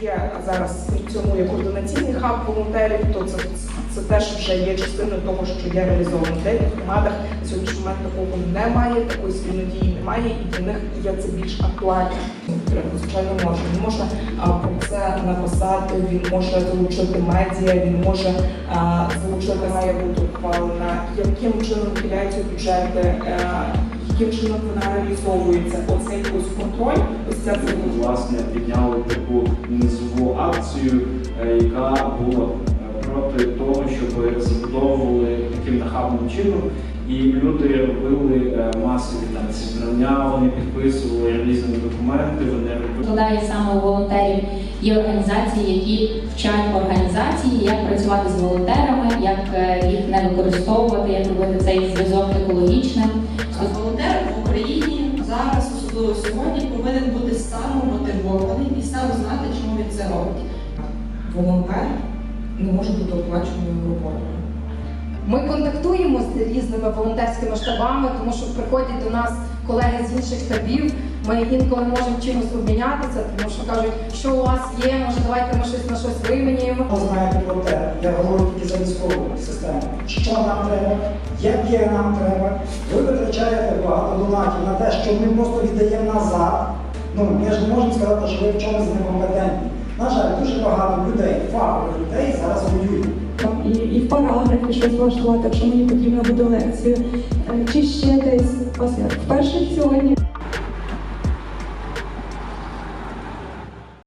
є зараз функціонує координаційний хаб волонтерів, то це, це теж вже є частиною того, що є реалізовано. В деяких громадах на сьогоднішній момент такого немає, такої спільнодії немає, і для них є це більш актуально. Звичайно, може. Він може про це написати, він може залучити медіа, він може залучити має бути ухвалена, яким чином виділяються бюджети. е, Яким чином вона реалізовується? Оцей ось контроль, ось ця власне підняли е, проти того, щоб забудовували таким нахабним чином. І люди робили е, масові там зібрання, вони підписували різні документи, вони робили. Складає саме у волонтерів є організації, які вчать організації, як працювати з волонтерами, як е, їх не використовувати, як робити цей зв'язок екологічним. А волонтер в Україні зараз, особливо сьогодні, повинен бути самомотивований і сам знати, чому він це робить. Волонтер не може бути оплаченою роботою. Ми контактуємо з різними волонтерськими штабами, тому що приходять до нас колеги з інших штабів. Ми інколи можемо чимось обмінятися, тому що кажуть, що у вас є, може давайте ми щось на щось виміняємо. Ви знаєте про те, я говорю тільки за військову систему. Що нам треба, яке нам треба. Ви витрачаєте багато донатів на те, що ми просто віддаємо назад. Ну, ми ж не можемо сказати, що ви в чомусь некомпетентні. На жаль, дуже багато людей, фахових людей зараз воюють. і, і в параграфі щось влаштувати, якщо мені потрібно буде лекцію, е, чи ще десь ось як вперше сьогодні.